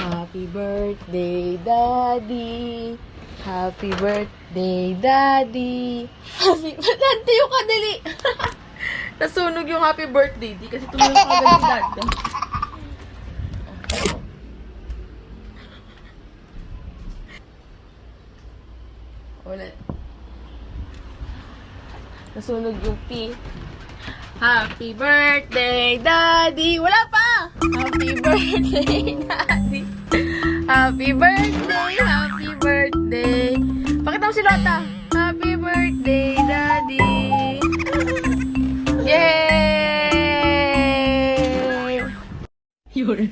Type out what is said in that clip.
Happy birthday, Daddy. Happy birthday, Daddy. Happy... Daddy, yung kadali. Nasunog yung happy birthday. Di kasi tumunog ka agad yung Daddy. Ulit. Nasunog yung P. Happy birthday, Daddy! Wala pa! Happy birthday, Daddy! Happy birthday, happy birthday! Pakita mo si Lota! Happy birthday, Daddy! Yay! Yun.